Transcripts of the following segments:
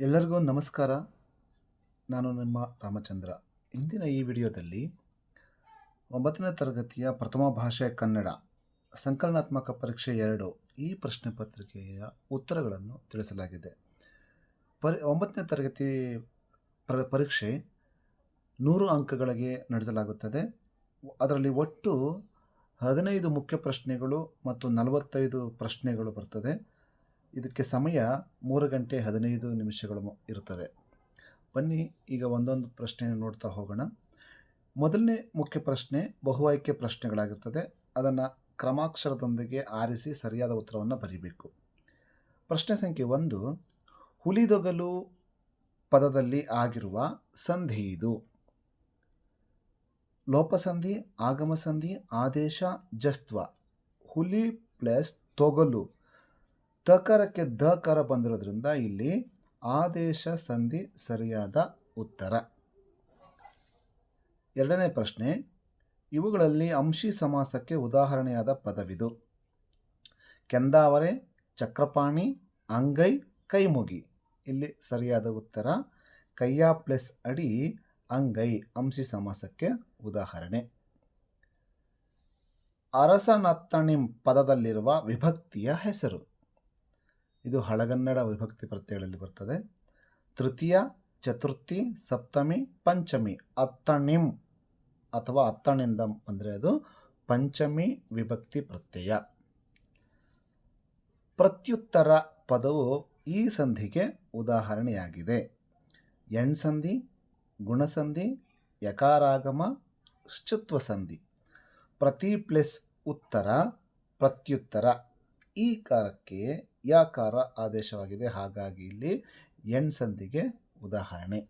ಎಲ್ಲರಿಗೂ ನಮಸ್ಕಾರ. ನಾನು ನಿಮ್ಮ ರಾಮಚಂದ್ರ. ಇಂದಿನ ಈ ವಿಡಿಯೋದಲ್ಲಿ ಒಂಬತ್ತನೇ ತರಗತಿಯ ಪ್ರಥಮ ಭಾಷೆ ಕನ್ನಡ ಸಂಕಲನಾತ್ಮಕ ಪರೀಕ್ಷೆ ಎರಡು ಈ ಪ್ರಶ್ನೆ ಪತ್ರಿಕೆಯ ಉತ್ತರಗಳನ್ನು ತಿಳಿಸಲಾಗಿದೆ. ಪರಿ, ಒಂಬತ್ತನೇ ತರಗತಿ ಪ್ರ, ಪರೀಕ್ಷೆ ನೂರು ಅಂಕಗಳಿಗೆ ನಡೆಸಲಾಗುತ್ತದೆ. ಅದರಲ್ಲಿ ಒಟ್ಟು ಹದಿನೈದು ಮುಖ್ಯ ಪ್ರಶ್ನೆಗಳು ಮತ್ತು ನಲವತ್ತೈದು ಪ್ರಶ್ನೆಗಳು ಬರ್ತದೆ. ಇದಕ್ಕೆ ಸಮಯ ಮೂರು ಗಂಟೆ ಹದಿನೈದು ನಿಮಿಷಗಳು ಇರುತ್ತದೆ. ಬನ್ನಿ, ಈಗ ಒಂದೊಂದು ಪ್ರಶ್ನೆ ನೋಡ್ತಾ ಹೋಗೋಣ. ಮೊದಲನೇ ಮುಖ್ಯ ಪ್ರಶ್ನೆ ಬಹು ಆಯ್ಕೆ ಪ್ರಶ್ನೆಗಳಾಗಿರ್ತದೆ. ಅದನ್ನು ಕ್ರಮಾಕ್ಷರದೊಂದಿಗೆ ಆರಿಸಿ ಸರಿಯಾದ ಉತ್ತರವನ್ನು ಬರೀಬೇಕು. ಪ್ರಶ್ನೆ ಸಂಖ್ಯೆ ಒಂದು, ಹುಲಿದೊಗಲು ಪದದಲ್ಲಿ ಆಗಿರುವ ಸಂಧಿ ಇದು. ಲೋಪಸಂಧಿ ಆಗಮ ಸಂಧಿ ಆದೇಶ, ಜಸ್ತ್ವ. ಹುಲಿ ಪ್ಲಸ್ ತೊಗಲು. ತಕಾರಕ್ಕೆ ದಕಾರ ಬಂದಿರೋದ್ರಿಂದ ಇಲ್ಲಿ ಆದೇಶ ಸಂಧಿ ಸರಿಯಾದ ಉತ್ತರ. ಎರಡನೇ ಪ್ರಶ್ನೆ, ಇವುಗಳಲ್ಲಿ ಅಂಶಿ ಸಮಾಸಕ್ಕೆ ಉದಾಹರಣೆಯಾದ ಪದವಿದು. ಕೆಂದಾವರೆ ಚಕ್ರಪಾಣಿ, ಅಂಗೈ, ಕೈಮುಗಿ. ಇಲ್ಲಿ ಸರಿಯಾದ ಉತ್ತರ ಕೈಯ ಪ್ಲಸ್ ಅಡಿ, ಅಂಗೈ, ಅಂಶಿ ಸಮಾಸಕ್ಕೆ ಉದಾಹರಣೆ. ಅರಸನತ್ತಣಿಂ ಪದದಲ್ಲಿರುವ ವಿಭಕ್ತಿಯ ಹೆಸರು. ಇದು ಹಳಗನ್ನಡ ವಿಭಕ್ತಿ ಪ್ರತ್ಯಯಗಳಲ್ಲಿ ಬರ್ತದೆ. ತೃತೀಯ, ಚತುರ್ಥಿ, ಸಪ್ತಮಿ, ಪಂಚಮಿ ಅತ್ತಣಿಂ ಅಥವಾ ಅತ್ತಣಿಂದ ಅಂದರೆ ಅದು ಪಂಚಮಿ ವಿಭಕ್ತಿ ಪ್ರತ್ಯಯ. ಪ್ರತ್ಯುತ್ತರ ಪದವು ಈ ಸಂಧಿಗೆ ಉದಾಹರಣೆಯಾಗಿದೆ. ಎಣ್ಸಂಧಿ, ಗುಣಸಂಧಿ, ಯಕಾರಾಗಮ ಶುತ್ವ ಸಂಧಿ ಪ್ರತಿ ಪ್ಲಸ್ ಉತ್ತರ ಪ್ರತ್ಯುತ್ತರ. ಈ ಕಾರಕ್ಕೆ ಯಾಕಾರ ಆದೇಶವಾಗಿದೆ. ಹಾಗಾಗಿ ಇಲ್ಲಿ ಎಣ್ ಸಂಧಿಗೆ ಉದಾಹರಣೆ.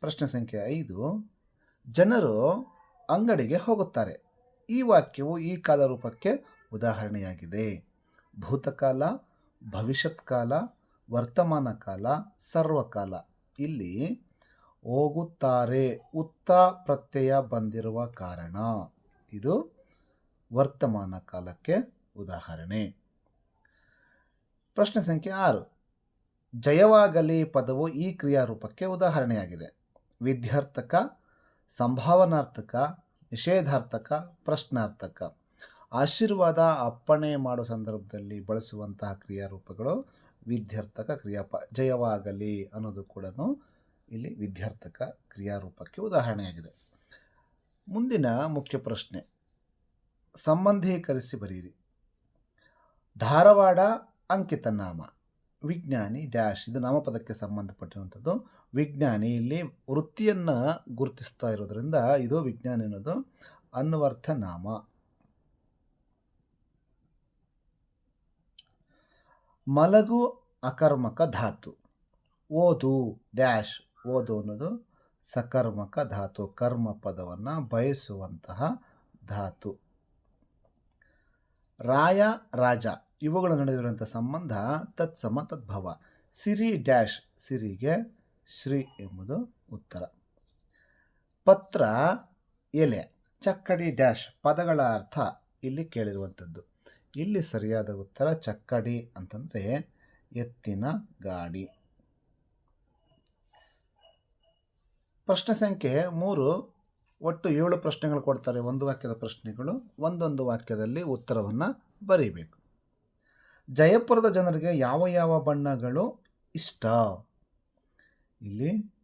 ಪ್ರಶ್ನೆ ಸಂಖ್ಯೆ ಐದು. ಜನರು ಅಂಗಡಿಗೆ ಹೋಗುತ್ತಾರೆ. ಈ ವಾಕ್ಯವು ಈ ಕಾಲ ರೂಪಕ್ಕೆ ಉದಾಹರಣೆಯಾಗಿದೆ. ಭೂತಕಾಲ ಭವಿಷ್ಯತ್ ಕಾಲ ವರ್ತಮಾನ ಕಾಲ ಸರ್ವಕಾಲ. ಇಲ್ಲಿ ಹೋಗುತ್ತಾರೆ ಉತ್ತ ಪ್ರತ್ಯಯ ಬಂದಿರುವ ಕಾರಣ. ಇದು ವರ್ತಮಾನ ಕಾಲಕ್ಕೆ ಉದಾಹರಣೆ. ಪ್ರಶ್ನೆ ಸಂಖ್ಯೆ ಆರು. ಜಯವಾಗಲಿ ಪದವು ಈ ಕ್ರಿಯಾರೂಪಕ್ಕೆ ಉದಾಹರಣೆಯಾಗಿದೆ. ವಿದ್ಯಾರ್ಥಕ, ಸಂಭಾವನಾರ್ಥಕ, ನಿಷೇಧಾರ್ಥಕ, ಪ್ರಶ್ನಾರ್ಥಕ. ಆಶೀರ್ವಾದ, ಅಪ್ಪಣೆ ಮಾಡೋ ಸಂದರ್ಭದಲ್ಲಿ ಬಳಸುವಂತಹ ಕ್ರಿಯಾರೂಪಗಳು ವಿದ್ಯಾರ್ಥಕ ಕ್ರಿಯಾಪ, ಜಯವಾಗಲಿ ಅನ್ನೋದು ಕೂಡ ಇಲ್ಲಿ ವಿದ್ಯಾರ್ಥಕ ಕ್ರಿಯಾರೂಪಕ್ಕೆ ಉದಾಹರಣೆಯಾಗಿದೆ. ಮುಂದಿನ ಮುಖ್ಯ ಪ್ರಶ್ನೆ. ಸಂಬಂಧೀಕರಿಸಿ ಬರೀರಿ. ಧಾರವಾಡ ಅಂಕಿತ ನಾಮ ವಿಜ್ಞಾನಿ ಡ್ಯಾಶ್. ಇದು ನಾಮಪದಕ್ಕೆ ಸಂಬಂಧಪಟ್ಟಿರುವಂಥದ್ದು. ವಿಜ್ಞಾನಿ ಇಲ್ಲಿ ವೃತ್ತಿಯನ್ನು ಗುರುತಿಸ್ತಾ ಇರೋದ್ರಿಂದ ಇದು ವಿಜ್ಞಾನಿ ಅನ್ನೋದು ಅನ್ವರ್ಥ ನಾಮ ಮಲಗು ಅಕರ್ಮಕ ಧಾತು. ಓದು ಡ್ಯಾಶ್. ಓದು ಅನ್ನೋದು ಸಕರ್ಮಕ ಧಾತು. ಕರ್ಮ ಪದವನ್ನು ಬಯಸುವಂತಹ ಧಾತು. ರಾಯ ರಾಜ. ಇವುಗಳ ನಡುವಿರುವಂಥ ಸಂಬಂಧ ತತ್ಸಮ ತದ್ಭವ ಸಿರಿ ಡ್ಯಾಶ್ ಸಿರಿಗೆ ಶ್ರೀ ಎಂಬುದು ಉತ್ತರ. ಪತ್ರ ಎಲೆ. ಚಕ್ಕಡಿ ಡ್ಯಾಶ್ ಪದಗಳ ಅರ್ಥ ಇಲ್ಲಿ ಕೇಳಿರುವಂಥದ್ದು. ಇಲ್ಲಿ ಸರಿಯಾದ ಉತ್ತರ ಚಕ್ಕಡಿ ಅಂತಂದರೆ ಎತ್ತಿನ ಗಾಡಿ. ಪ್ರಶ್ನೆ ಸಂಖ್ಯೆ ಮೂರು. ಒಟ್ಟು ಏಳು ಪ್ರಶ್ನೆಗಳು ಕೊಡ್ತಾರೆ. ಒಂದು ವಾಕ್ಯದ ಪ್ರಶ್ನೆಗಳು, ಒಂದೊಂದು ವಾಕ್ಯದಲ್ಲಿ ಉತ್ತರವನ್ನು ಬರೀಬೇಕು. ಜಯಪುರದ ಜನರಿಗೆ ಯಾವ ಯಾವ ಬಣ್ಣಗಳು ಇಷ್ಟ? ಇಲ್ಲಿ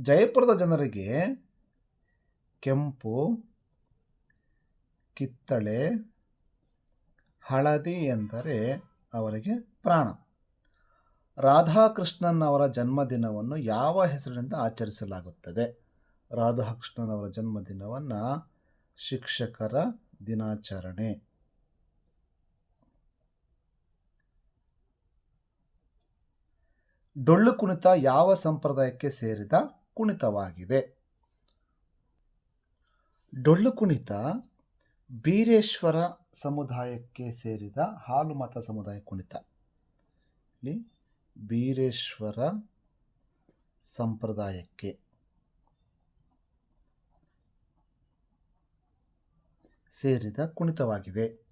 ಜಯಪುರದ ಜನರಿಗೆ ಕೆಂಪು, ಕಿತ್ತಳೆ, ಹಳದಿ ಎಂದರೆ ಅವರಿಗೆ ಪ್ರಾಣ. ರಾಧಾಕೃಷ್ಣನ್ ಅವರ ಜನ್ಮದಿನವನ್ನು ಯಾವ ಹೆಸರಿನಿಂದ ಆಚರಿಸಲಾಗುತ್ತದೆ? ರಾಧಾಕೃಷ್ಣನ್ ಅವರ ಜನ್ಮದಿನವನ್ನು ಶಿಕ್ಷಕರ ದಿನಾಚರಣೆ. ಡೊಳ್ಳು ಕುಣಿತ ಯಾವ ಸಂಪ್ರದಾಯಕ್ಕೆ ಸೇರಿದ ಕುಣಿತವಾಗಿದೆ? ಡೊಳ್ಳು ಕುಣಿತ ಬೀರೇಶ್ವರ ಸಮುದಾಯಕ್ಕೆ ಸೇರಿದ ಹಾಲು ಮತ ಸಮುದಾಯ ಕುಣಿತ. ಇಲ್ಲಿ ಬೀರೇಶ್ವರ ಸಂಪ್ರದಾಯಕ್ಕೆ. ಸೇರಿದ ಕುಣಿತವಾಗಿದೆ.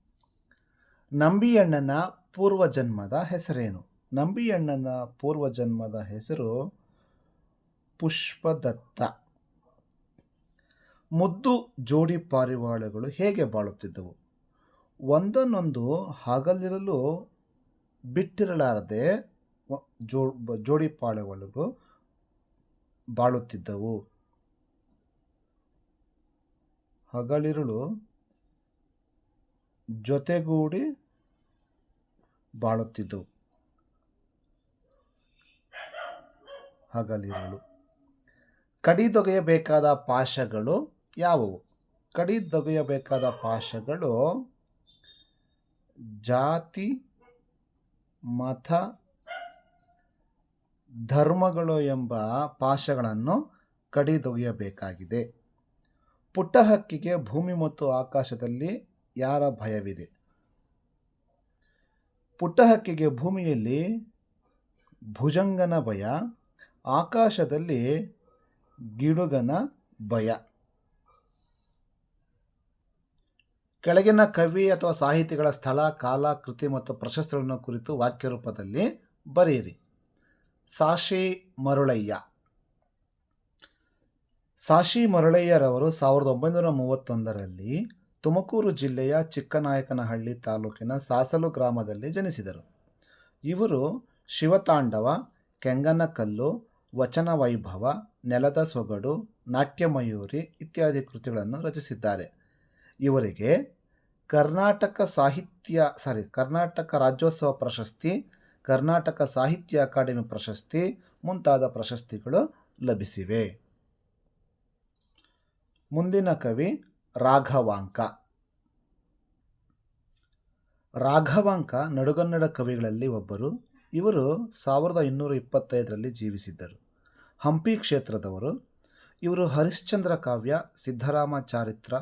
ನಂಬಿಯಣ್ಣನ ಪೂರ್ವಜನ್ಮದ ಹೆಸರೇನು? ನಂಬಿಯಣ್ಣನ ಪೂರ್ವಜನ್ಮದ ಹೆಸರು ಪುಷ್ಪದತ್ತ. ಮುದ್ದು ಜೋಡಿ ಪಾರಿವಾಳಗಳು ಹೇಗೆ ಬಾಳುತ್ತಿದ್ದವು? ಒಂದನ್ನೊಂದು ಹಗಲಿರಲು ಬಿಟ್ಟಿರಲಾರದೆ ಜೋ ಜೋಡಿ ಪಾರಿವಾಳಗಳು ಬಾಳುತ್ತಿದ್ದವು. ಹಗಲಿರುಳು ಜೊತೆಗೂಡಿ ಬಾಳುತ್ತಿದ್ದವು. ಹಗಲಿರುಳು. ಕಡಿದೊಗೆಯಬೇಕಾದ ಪಾಶಗಳು ಯಾವುವು? ಕಡಿದೊಗೆಯಬೇಕಾದ ಪಾಶಗಳು ಜಾತಿ, ಮತ, ಧರ್ಮಗಳು ಎಂಬ ಪಾಶಗಳನ್ನು ಕಡಿದೊಗೆಯಬೇಕಾಗಿದೆ. ಪುಟ್ಟ ಹಕ್ಕಿಗೆ ಭೂಮಿ ಮತ್ತು ಆಕಾಶದಲ್ಲಿ ಯಾರ ಭಯವಿದೆ? ಪುಟ್ಟ ಹಕ್ಕಿಗೆ ಭೂಮಿಯಲ್ಲಿ ಭುಜಂಗನ ಭಯ ಆಕಾಶದಲ್ಲಿ ಗಿಡುಗನ ಭಯ. ಕೆಳಗಿನ ಕವಿ ಅಥವಾ ಸಾಹಿತಿಗಳ ಸ್ಥಳ, ಕಾಲ, ಕೃತಿ ಮತ್ತು ಪ್ರಶಸ್ತಿಗಳನ್ನು ಕುರಿತು ವಾಕ್ಯ ರೂಪದಲ್ಲಿ ಬರೆಯಿರಿ. ಸಾಶಿ ಮರುಳಯ್ಯ. ಸಾಶಿ ಮರುಳಯ್ಯರವರು ಸಾವಿರದ ಒಂಬೈನೂರ ಮೂವತ್ತೊಂದರಲ್ಲಿ ತುಮಕೂರು ಜಿಲ್ಲೆಯ ಚಿಕ್ಕನಾಯಕನಹಳ್ಳಿ ತಾಲೂಕಿನ ಸಾಸಲು ಗ್ರಾಮದಲ್ಲಿ ಜನಿಸಿದರು. ಇವರು ಶಿವತಾಂಡವ, ಕೆಂಗನಕಲ್ಲು ವಚನ ವೈಭವ ನೆಲದ ಸೊಗಡು, ನಾಟ್ಯಮಯೂರಿ ಇತ್ಯಾದಿ ಕೃತಿಗಳನ್ನು ರಚಿಸಿದ್ದಾರೆ. ಇವರಿಗೆ ಕರ್ನಾಟಕ ಸಾಹಿತ್ಯ ಸಾರಿ ಕರ್ನಾಟಕ ರಾಜ್ಯೋತ್ಸವ ಪ್ರಶಸ್ತಿ, ಕರ್ನಾಟಕ ಸಾಹಿತ್ಯ ಅಕಾಡೆಮಿ ಪ್ರಶಸ್ತಿ ಮುಂತಾದ ಪ್ರಶಸ್ತಿಗಳು ಲಭಿಸಿವೆ. ಮುಂದಿನ ಕವಿ ರಾಘವಾಂಕ. ರಾಘವಾಂಕ ನಡುಗನ್ನಡ ಕವಿಗಳಲ್ಲಿ ಒಬ್ಬರು ಇವರು ಸಾವಿರದ ಇನ್ನೂರ ಇಪ್ಪತ್ತೈದರಲ್ಲಿ ಜೀವಿಸಿದ್ದರು. ಹಂಪಿ ಕ್ಷೇತ್ರದವರು, ಇವರು ಹರಿಶ್ಚಂದ್ರ ಕಾವ್ಯ, ಸಿದ್ಧರಾಮ ಚಾರಿತ್ರ,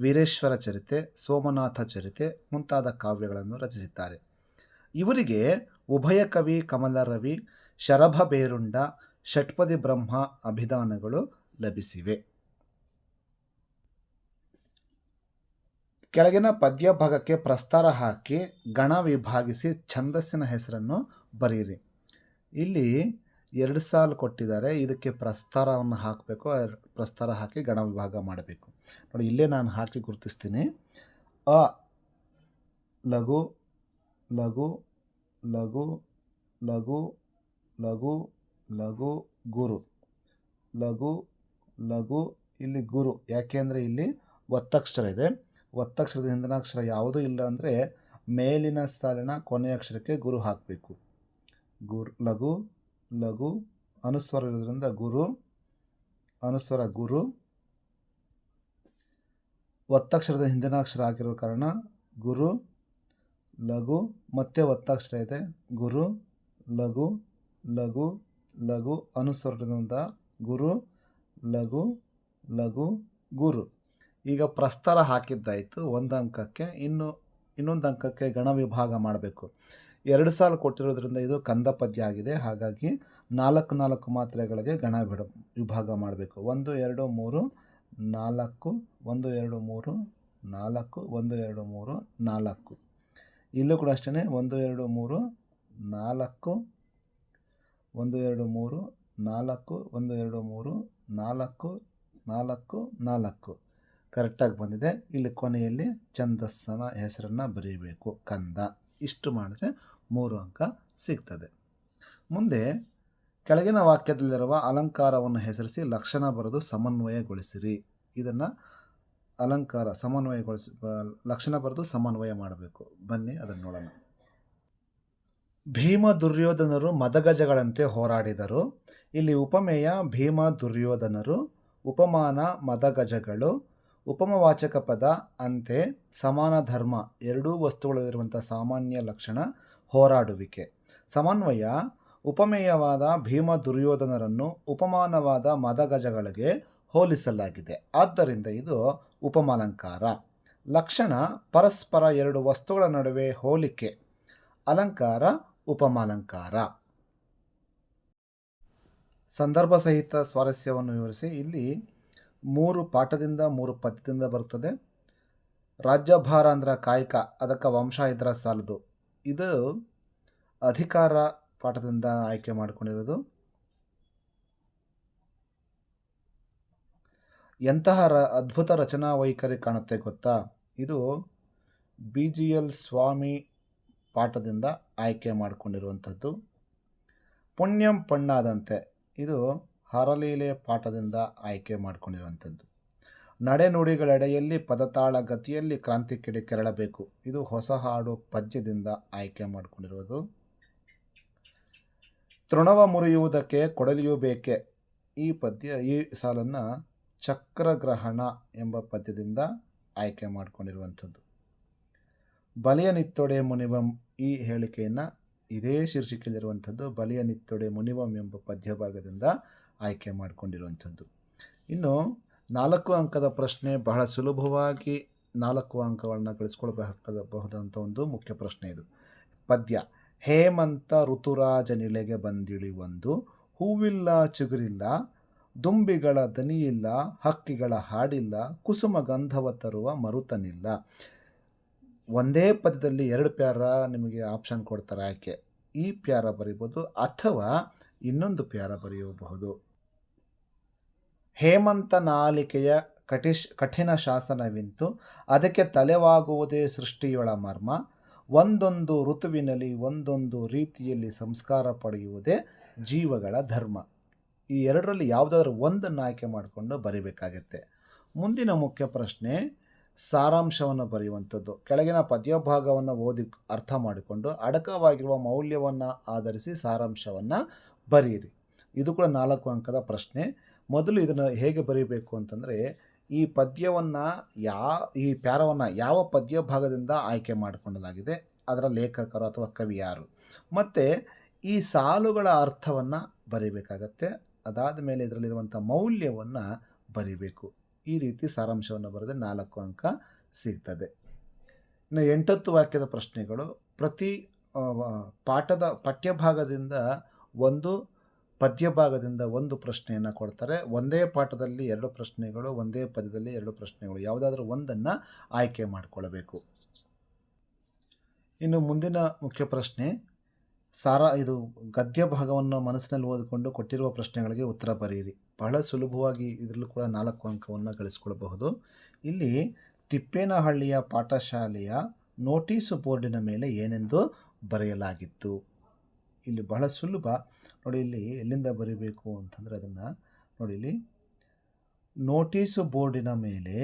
ವೀರೇಶ್ವರ ಚರಿತೆ, ಸೋಮನಾಥ ಚರಿತೆ ಮುಂತಾದ ಕಾವ್ಯಗಳನ್ನು ರಚಿಸಿದ್ದಾರೆ. ಇವರಿಗೆ ಉಭಯ ಕವಿ ಕಮಲರವಿ ಶರಭ ಬೇರುಂಡ, ಷಟ್ಪದಿ ಬ್ರಹ್ಮ ಅಭಿಧಾನಗಳು ಲಭಿಸಿವೆ. ಕೆಳಗಿನ ಪದ್ಯ ಭಾಗಕ್ಕೆ ಪ್ರಸ್ತಾರ ಹಾಕಿ ಗಣ ವಿಭಾಗಿಸಿ ಛಂದಸ್ಸಿನ ಹೆಸರನ್ನು ಬರೆಯಿರಿ ಇಲ್ಲಿ ಎರಡು ಸಾಲು ಕೊಟ್ಟಿದ್ದಾರೆ. ಇದಕ್ಕೆ ಪ್ರಸ್ತಾರವನ್ನು ಹಾಕಬೇಕು. ಪ್ರಸ್ತಾರ ಹಾಕಿ ಗಣ ವಿಭಾಗ ಮಾಡಬೇಕು. ನೋಡಿ, ಇಲ್ಲೇ ನಾನು ಹಾಕಿ ಗುರುತಿಸ್ತೀನಿ. ಅ, ಲಘು ಲಘು ಲಘು ಲಘು ಲಘು ಲಘು, ಗುರು. ಲಘು ಲಘು, ಇಲ್ಲಿ ಗುರು. ಯಾಕೆಂದರೆ ಇಲ್ಲಿ ಒತ್ತಕ್ಷರ ಇದೆ. ಒತ್ತಕ್ಷರದ ಹಿಂದಿನ ಅಕ್ಷರ ಯಾವುದೂ ಇಲ್ಲ ಅಂದರೆ ಮೇಲಿನ ಸಾಲಿನ ಕೊನೆಯ ಅಕ್ಷರಕ್ಕೆ ಗುರು ಹಾಕಬೇಕು. ಗುರು, ಲಘು ಲಘು, ಅನುಸ್ವರ ಇರೋದ್ರಿಂದ ಗುರು, ಅನುಸ್ವರ ಗುರು. ಒತ್ತಕ್ಷರದ ಹಿಂದಿನ ಅಕ್ಷರ ಆಗಿರೋ ಕಾರಣ ಗುರು, ಲಘು, ಮತ್ತೆ ಒತ್ತಕ್ಷರ ಇದೆ. ಗುರು, ಲಘು ಲಘು ಲಘು ಅನುಸ್ವರದಿಂದ ಗುರು, ಲಘು ಲಘು, ಗುರು. ಈಗ ಪ್ರಸ್ತಾರ ಹಾಕಿದ್ದಾಯಿತು. ಒಂದು ಅಂಕಕ್ಕೆ ಇನ್ನು ಇನ್ನೊಂದು ಅಂಕಕ್ಕೆ ಗಣ ವಿಭಾಗ ಮಾಡಬೇಕು. ಎರಡು ಸಾಲು ಕೊಟ್ಟಿರೋದ್ರಿಂದ ಇದು ಕಂದ ಪದ್ಯ ಆಗಿದೆ. ಹಾಗಾಗಿ ನಾಲ್ಕು ನಾಲ್ಕು ಮಾತ್ರೆಗಳಿಗೆ ಗಣ ಬಿಡ ವಿಭಾಗ ಮಾಡಬೇಕು. ಒಂದು, ಎರಡು, ಮೂರು, ನಾಲ್ಕು, ಒಂದು, ಎರಡು, ಮೂರು, ನಾಲ್ಕು, ಒಂದು, ಎರಡು, ಮೂರು, ನಾಲ್ಕು. ಇಲ್ಲೂ ಕೂಡ ಅಷ್ಟೇ ಒಂದು, ಎರಡು, ಮೂರು, ನಾಲ್ಕು, ಒಂದು, ಎರಡು, ಮೂರು, ನಾಲ್ಕು, ಒಂದು, ಎರಡು, ಮೂರು, ನಾಲ್ಕು ನಾಲ್ಕು ನಾಲ್ಕು. ಕರೆಕ್ಟಾಗಿ ಬಂದಿದೆ. ಇಲ್ಲಿ ಕೊನೆಯಲ್ಲಿ ಛಂದಸ್ಸನ ಹೆಸರನ್ನು ಬರೀಬೇಕು. ಕಂದ. ಇಷ್ಟು ಮಾಡಿದ್ರೆ ಮೂರು ಅಂಕ ಸಿಗ್ತದೆ. ಮುಂದೆ ಕೆಳಗಿನ ವಾಕ್ಯದಲ್ಲಿರುವ ಅಲಂಕಾರವನ್ನು ಹೆಸರಿಸಿ ಲಕ್ಷಣ ಬರೆದು ಸಮನ್ವಯಗೊಳಿಸಿರಿ. ಇದನ್ನು ಅಲಂಕಾರ ಸಮನ್ವಯಗೊಳಿಸಿ ಲಕ್ಷಣ ಬರೆದು ಸಮನ್ವಯ ಮಾಡಬೇಕು. ಬನ್ನಿ, ಅದನ್ನು ನೋಡೋಣ. ಭೀಮ ದುರ್ಯೋಧನರು ಮದಗಜಗಳಂತೆ ಹೋರಾಡಿದರು. ಇಲ್ಲಿ ಉಪಮೇಯ ಭೀಮ ದುರ್ಯೋಧನರು, ಉಪಮಾನ ಮದಗಜಗಳು, ಉಪಮವಾಚಕ ಪದ ಅಂತೆ ಸಮಾನ ಧರ್ಮ ಎರಡೂ ವಸ್ತುಗಳಲ್ಲಿರುವಂಥ ಸಾಮಾನ್ಯ ಲಕ್ಷಣ ಹೋರಾಡುವಿಕೆ. ಸಮನ್ವಯ, ಉಪಮೇಯವಾದ ಭೀಮ ದುರ್ಯೋಧನರನ್ನು ಉಪಮಾನವಾದ ಮದಗಜಗಳಿಗೆ ಹೋಲಿಸಲಾಗಿದೆ. ಆದ್ದರಿಂದ ಇದು ಉಪಮಾಲಂಕಾರ. ಲಕ್ಷಣ, ಪರಸ್ಪರ ಎರಡು ವಸ್ತುಗಳ ನಡುವೆ ಹೋಲಿಕೆ. ಅಲಂಕಾರ, ಉಪಮಾಲಂಕಾರ. ಸಂದರ್ಭ ಸಹಿತ ಸ್ವಾರಸ್ಯವನ್ನು ವಿವರಿಸಿ, ಇಲ್ಲಿ ಮೂರು ಪಾಠದಿಂದ ಮೂರು ಪದ್ಯದಿಂದ ಬರುತ್ತದೆ. ರಾಜ್ಯಭಾರ ಅಂದ್ರೆ ಕಾಯಕ, ಅದಕ್ಕೆ ವಂಶ ಇದ್ರ ಸಾಲದು. ಇದು ಅಧಿಕಾರ ಪಾಠದಿಂದ ಆಯ್ಕೆ ಮಾಡಿಕೊಂಡಿರೋದು. ಎಂತಹ ರ, ಅದ್ಭುತ ರಚನಾ ವೈಖರಿ ಕಾಣುತ್ತೆ ಗೊತ್ತಾ? ಇದು ಬಿ ಜಿ ಎಲ್ ಸ್ವಾಮಿ ಪಾಠದಿಂದ ಆಯ್ಕೆ ಮಾಡಿಕೊಂಡಿರುವಂಥದ್ದು. ಪುಣ್ಯಂ ಪಣ್ಣಾದಂತೆ ಇದು ಹರಲೀಲೆ ಪಾಠದಿಂದ ಆಯ್ಕೆ ಮಾಡಿಕೊಂಡಿರುವಂಥದ್ದು. ನಡೆನುಡಿಗಳೆಡೆಯಲ್ಲಿ ಪದತಾಳ ಗತಿಯಲ್ಲಿ ಕ್ರಾಂತಿ ಕಿಡಿ ಕೆರಳಬೇಕು. ಇದು ಹೊಸ ಹಾಡು ಪದ್ಯದಿಂದ ಆಯ್ಕೆ ಮಾಡಿಕೊಂಡಿರುವುದು. ತೃಣವ ಮುರಿಯುವುದಕ್ಕೆ ಕೊಡಲಿಯೂ ಬೇಕೆ? ಈ ಪದ್ಯ, ಈ ಸಾಲನ್ನು ಚಕ್ರಗ್ರಹಣ ಎಂಬ ಪದ್ಯದಿಂದ ಆಯ್ಕೆ ಮಾಡಿಕೊಂಡಿರುವಂಥದ್ದು. ಬಲಿಯ ನಿತ್ತೊಡೆ ಮುನಿವಂ ಈ ಹೇಳಿಕೆಯನ್ನು ಇದೇ ಶೀರ್ಷಿಕೆಯಲ್ಲಿರುವಂಥದ್ದು. ಬಲಿಯ ನಿತ್ತೊಡೆ ಮುನಿವಂ ಎಂಬ ಪದ್ಯ ಭಾಗದಿಂದ ಆಯ್ಕೆ ಮಾಡಿಕೊಂಡಿರುವಂಥದ್ದು. ಇನ್ನು ನಾಲ್ಕು ಅಂಕದ ಪ್ರಶ್ನೆ ಬಹಳ ಸುಲಭವಾಗಿ ನಾಲ್ಕು ಅಂಕಗಳನ್ನ ಗಳಿಸ್ಕೊಳ್ಬೇಕಾಗಬಹುದಂಥ ಒಂದು ಮುಖ್ಯ ಪ್ರಶ್ನೆ ಇದು. ಪದ್ಯ, ಹೇಮಂತ ಋತುರಾಜ ಬಂದಿಳಿ ಒಂದು ಹೂವಿಲ್ಲ, ಚಿಗುರಿಲ್ಲ, ದುಂಬಿಗಳ ದನಿಯಿಲ್ಲ, ಹಕ್ಕಿಗಳ ಹಾಡಿಲ್ಲ, ಕುಸುಮ ಗಂಧವ ತರುವ ಮರುತನಿಲ್ಲ. ಒಂದೇ ಪದ್ಯದಲ್ಲಿ ಎರಡು ಪ್ಯಾರ ನಿಮಗೆ ಆಪ್ಷನ್ ಕೊಡ್ತಾರೆ. ಆಯ್ಕೆ ಈ ಪ್ಯಾರ ಬರೀಬೋದು ಅಥವಾ ಇನ್ನೊಂದು ಪ್ಯಾರ ಬರೆಯಬಹುದು. ಹೇಮಂತ ನಾಲಿಕೆಯ ಕಟಿಶ್ ಕಠಿಣ ಶಾಸನವಿಂತು ಅದಕ್ಕೆ ತಲೆವಾಗುವುದೇ ಸೃಷ್ಟಿಯೊಳ ಮರ್ಮ. ಒಂದೊಂದು ಋತುವಿನಲ್ಲಿ ಒಂದೊಂದು ರೀತಿಯಲ್ಲಿ ಸಂಸ್ಕಾರ ಪಡೆಯುವುದೇ ಜೀವಗಳ ಧರ್ಮ. ಈ ಎರಡರಲ್ಲಿ ಯಾವುದಾದ್ರೂ ಒಂದನ್ನು ಆಯ್ಕೆ ಮಾಡಿಕೊಂಡು ಬರೀಬೇಕಾಗತ್ತೆ. ಮುಂದಿನ ಮುಖ್ಯ ಪ್ರಶ್ನೆ, ಸಾರಾಂಶವನ್ನು ಬರೆಯುವಂಥದ್ದು. ಕೆಳಗಿನ ಪದ್ಯಭಾಗವನ್ನು ಓದಿ ಅರ್ಥ ಮಾಡಿಕೊಂಡು ಅಡಕವಾಗಿರುವ ಮೌಲ್ಯವನ್ನು ಆಧರಿಸಿ ಸಾರಾಂಶವನ್ನು ಬರೆಯಿರಿ. ಇದು ಕೂಡ ನಾಲ್ಕು ಅಂಕದ ಪ್ರಶ್ನೆ. ಮೊದಲು ಇದನ್ನು ಹೇಗೆ ಬರೀಬೇಕು ಅಂತಂದರೆ, ಈ ಪದ್ಯವನ್ನು ಯಾ, ಈ ಪ್ಯಾರವನ್ನು ಯಾವ ಪದ್ಯ ಭಾಗದಿಂದ ಆಯ್ಕೆ ಮಾಡಿಕೊಳ್ಳಲಾಗಿದೆ ಅದರ ಲೇಖಕರು ಅಥವಾ ಕವಿ ಯಾರು. ಮತ್ತು ಈ ಸಾಲುಗಳ ಅರ್ಥವನ್ನು ಬರೀಬೇಕಾಗತ್ತೆ, ಅದಾದ ಮೇಲೆ ಇದರಲ್ಲಿರುವಂಥ ಮೌಲ್ಯವನ್ನು ಬರೀಬೇಕು. ಈ ರೀತಿ ಸಾರಾಂಶವನ್ನು ಬರೆದ್ರೆ ನಾಲ್ಕು ಅಂಕ ಸಿಗ್ತದೆ. ಇನ್ನು ಎಂಟತ್ತು ವಾಕ್ಯದ ಪ್ರಶ್ನೆಗಳು. ಪ್ರತಿ ಪಾಠದ ಪಠ್ಯಭಾಗದಿಂದ ಒಂದು ಪದ್ಯ ಭಾಗದಿಂದ ಒಂದು ಪ್ರಶ್ನೆಯನ್ನು ಕೊಡ್ತಾರೆ. ಒಂದೇ ಪಾಠದಲ್ಲಿ ಎರಡು ಪ್ರಶ್ನೆಗಳು, ಒಂದೇ ಪದ್ಯದಲ್ಲಿ ಎರಡು ಪ್ರಶ್ನೆಗಳು. ಯಾವುದಾದ್ರೂ ಒಂದನ್ನು ಆಯ್ಕೆ ಮಾಡಿಕೊಳ್ಳಬೇಕು ಇನ್ನು ಮುಂದಿನ ಮುಖ್ಯ ಪ್ರಶ್ನೆ, ಸಾರ, ಇದು ಗದ್ಯ ಭಾಗವನ್ನು ಮನಸ್ಸಿನಲ್ಲಿ ಓದಿಕೊಂಡು ಕೊಟ್ಟಿರುವ ಪ್ರಶ್ನೆಗಳಿಗೆ ಉತ್ತರ ಬರೆಯಿರಿ ಬಹಳ ಸುಲಭವಾಗಿ ಇದರಲ್ಲೂ ಕೂಡ ನಾಲ್ಕು ಅಂಕವನ್ನು ಗಳಿಸ್ಕೊಳ್ಬಹುದು. ಇಲ್ಲಿ ತಿಪ್ಪೇನಹಳ್ಳಿಯ ಪಾಠಶಾಲೆಯ ನೋಟಿಸು ಬೋರ್ಡಿನ ಮೇಲೆ ಏನೆಂದು ಬರೆಯಲಾಗಿತ್ತು. ಇಲ್ಲಿ ಬಹಳ ಸುಲಭ. ನೋಡಿ ಇಲ್ಲಿ ಎಲ್ಲಿಂದ ಬರೀಬೇಕು ಅಂತಂದರೆ ಅದನ್ನು ನೋಡಿ ಇಲ್ಲಿ. ನೋಟಿಸು ಬೋರ್ಡಿನ ಮೇಲೆ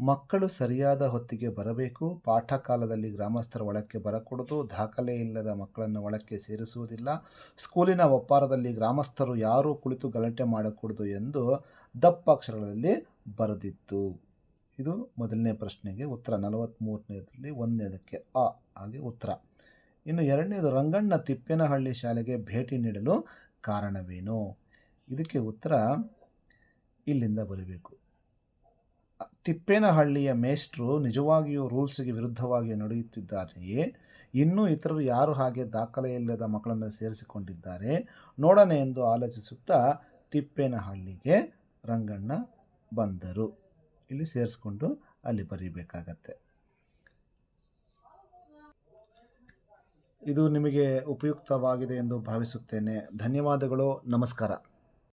ಮಕ್ಕಳು ಸರಿಯಾದ ಹೊತ್ತಿಗೆ ಬರಬೇಕು. ಪಾಠ ಕಾಲದಲ್ಲಿ ಗ್ರಾಮಸ್ಥರ ಒಳಕ್ಕೆ ಬರಕೂಡದು. ದಾಖಲೆ ಇಲ್ಲದ ಮಕ್ಕಳನ್ನು ಒಳಕ್ಕೆ ಸೇರಿಸುವುದಿಲ್ಲ. ಸ್ಕೂಲಿನ ಒಪ್ಪಾರದಲ್ಲಿ ಗ್ರಾಮಸ್ಥರು ಯಾರೂ ಕುಳಿತು ಗಲಾಟೆ ಮಾಡಕೂಡದು ಎಂದು ದಪ್ಪ ಅಕ್ಷರಗಳಲ್ಲಿ ಬರೆದಿತ್ತು. ಇದು ಮೊದಲನೇ ಪ್ರಶ್ನೆಗೆ ಉತ್ತರ. ನಲವತ್ತ್ಮೂರನೇದರಲ್ಲಿ ಒಂದನೇದಕ್ಕೆ ಅ ಹಾಗೆ ಉತ್ತರ. ಇನ್ನು ಎರಡನೇದು ರಂಗಣ್ಣ ತಿಪ್ಪೇನಹಳ್ಳಿ ಶಾಲೆಗೆ ಭೇಟಿ ನೀಡಲು ಕಾರಣವೇನು? ಇದಕ್ಕೆ ಉತ್ತರ ಇಲ್ಲಿಂದ ಬರಬೇಕು. ತಿಪ್ಪೇನಹಳ್ಳಿಯ ಮೇಸ್ಟ್ರು ನಿಜವಾಗಿಯೂ ರೂಲ್ಸ್ಗೆ ವಿರುದ್ಧವಾಗಿ ನಡೆಯುತ್ತಿದ್ದಾರೆಯೇ? ಇನ್ನೂ ಇತರರು ಯಾರು ಹಾಗೆ ದಾಖಲೆಯಿಲ್ಲದ ಮಕ್ಕಳನ್ನು ಸೇರಿಸಿಕೊಂಡಿದ್ದಾರೆ? ನೋಡೋಣ ಎಂದು ಆಲೋಚಿಸುತ್ತಾ ತಿಪ್ಪೇನಹಳ್ಳಿಗೆ ರಂಗಣ್ಣ ಬಂದರು. ಇಲ್ಲಿ ಸೇರಿಸ್ಕೊಂಡು ಅಲ್ಲಿ ಬರೀಬೇಕಾಗತ್ತೆ. ಇದು ನಿಮಗೆ ಉಪಯುಕ್ತವಾಗಿದೆ ಎಂದು ಭಾವಿಸುತ್ತೇನೆ. ಧನ್ಯವಾದಗಳು. ನಮಸ್ಕಾರ.